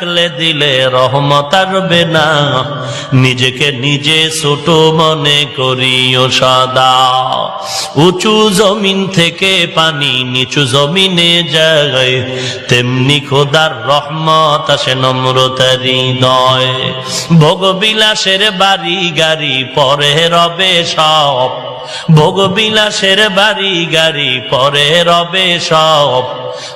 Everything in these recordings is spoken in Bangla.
থাকলে দিলে রহমত আসবে না নিজেকে নিজে ছোট মনে করিও সদা। উঁচু জমিন থেকে পানি নিচু জমিনে যায়। তেমনি খোদার রহমত আসে নম্রতার হৃদয় ভোগবিলাসের বাড়ি গাড়ি পরে রবে সব। ভোগবিলাসের বাড়ি গাড়ি পরে রবে সব।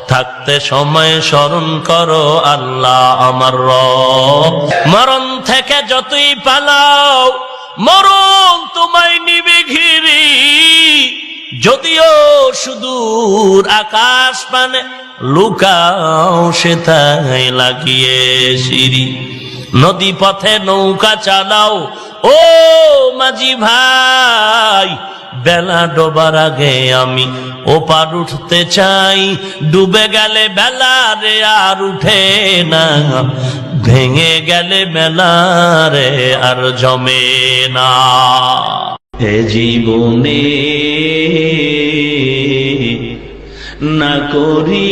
থাকতে সময় স্মরণ করো আল্লাহ আমার রব। মরণ থেকে যতই পালাও, মরণ তোমায় নিবে ঘিরি। যদিও সুদূর আকাশ পানে লুকাও সেথায় লাগিয়ে সিঁড়ি। নদী পথে নৌকা চালাও ও মাঝি ভাই, বেলা ডোবার আগে আমি ওপার উঠতে চাই। ডুবে গেলে বেলা রে আর উঠে না, ভেঙে গেলে মেলা রে আর জমে না। এ জীবনে না করি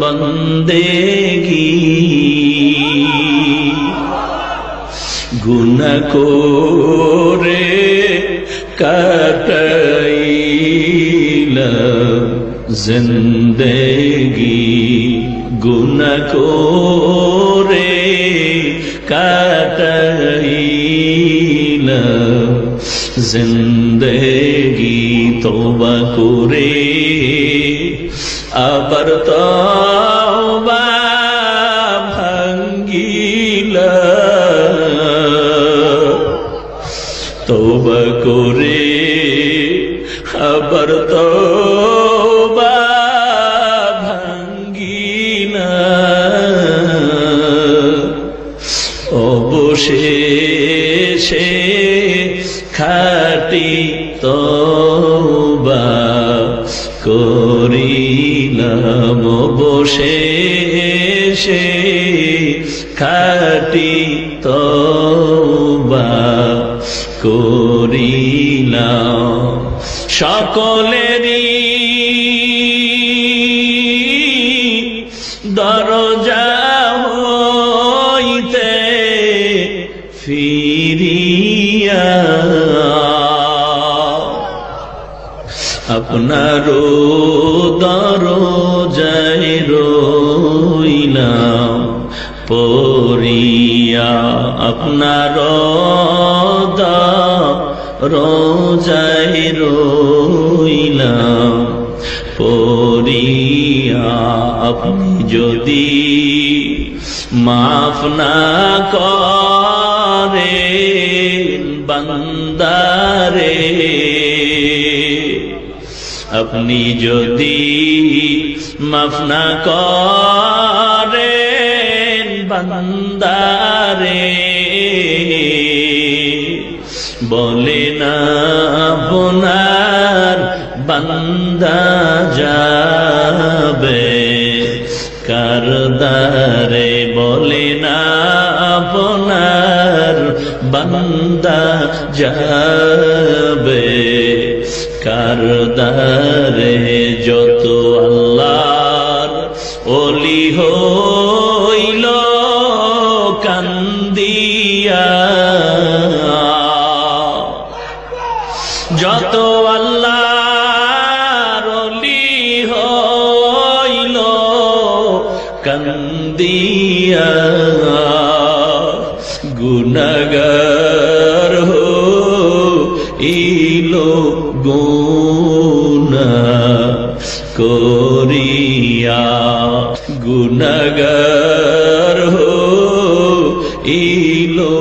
বন্দেগী গুণ করে কাটাইল জিন্দেগি। গুণ করে কাটাইল জিন্দেগি। তোবা করে আবার তবা ভাঙ্গিলা করে আবার তৌবা ভাঙ্গিনা। অবশেষে খাটি তৌবা করিলাম। অবশেষে খাটি তৌবা করিলাম। সকলেরই দরজা হইতে ফিরিয়া। আপনার দরজায় রইলাম পরিয়া আপনার রোজায় রইলাম। পরিয়া আপনি যদি মাফ না করে বান্দারে, আপনি যদি মাফ না করেন বান্দারে, বলে না বোনার বান্দা যাবে। কারদারে বলে না আপনার বান্দা যাবে। কারদারে যত কান্দিয়া গুণগর ইলো গুনা করিয়া। গুণগর ইলো